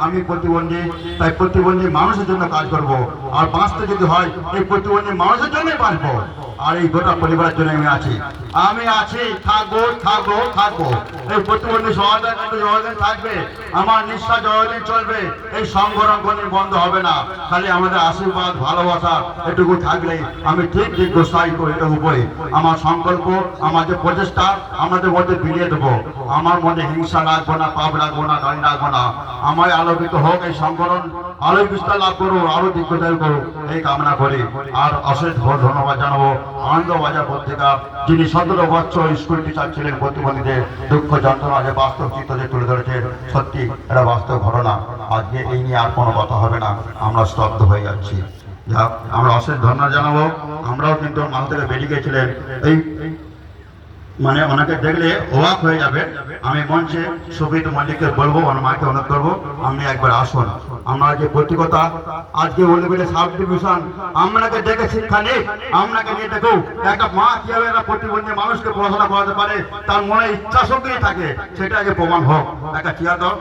আমি প্রতিবন্ধী, তাই প্রতিবন্ধী মানুষের জন্য কাজ করব। আর বাঁচতে যদি হয়, এই প্রতিবন্ধী মানুষের জন্যই বাঁচবো। আর এই গোটা পরিবারের জন্য আমি আছি। আমি আছি, থাকব থাকব থাকব। এই প্রতিবন্ধী যতদিন থাকবে, আমার নিঃশ্বাস যতদিন চলবে, এই সংগঠন বন্ধ হবে না। খালি আমাদের আশীর্বাদ, ভালোবাসা এটুকু থাকলেই আমি ঠিক ঠিক গোসাই করে এটা উপরে। আমার সংকল্প, আমার যে প্রচেষ্টা, আমাদের মধ্যে বিলিয়ে দেবো। আমার মধ্যে হিংসা রাখব না, পাপ রাখব না গাড়ি রাখব না। আমায় আলোকিত হোক এই সংকলন আলোয় বিস্তার লাভ করুক আরও দিগ্গজায় করুক এই কামনা করি আর অশেষ ধন্যবাদ জানাব আনন্দ বাজার পত্রিকা, যিনি সতেরো বছর স্কুল টিচার ছিলেন প্রতিবন্ধীদের দুঃখ যন্ত্রণা যে বাস্তব চিত্র যে তুলে ধরেছেন, সত্যি এটা বাস্তব ঘটনা। আজকে এই নিয়ে আর কোনো কথা হবে না, আমরা স্তব্ধ হয়ে যাচ্ছি। যাক, আমরা অশেষ ধন্যবাদ জানাব, আমরাও কিন্তু মাল থেকে বেরিয়ে গেছিলেন। এই মানে ওনাকে দেখলে অবাক হয়ে যাবে। আমি মঞ্চে সুবিত মল্লিককে বলব, ওনার মাকে অনুরোধ করব, আপনি একবার আসুন। আমরা যে পত্রিকতা আজকে বলে বলে সাব ডিভিশন আপনাকে দেখে শিক্ষা নেই। আপনাকে নিয়ে দেখো, একটা মা কীভাবে একটা প্রতিবন্ধী মানুষকে পড়াশোনা করাতে পারে, তার মনে ইচ্ছা শক্তি থাকে। সেটা আগে প্রমাণ হোক। একটা চেয়ার দাও।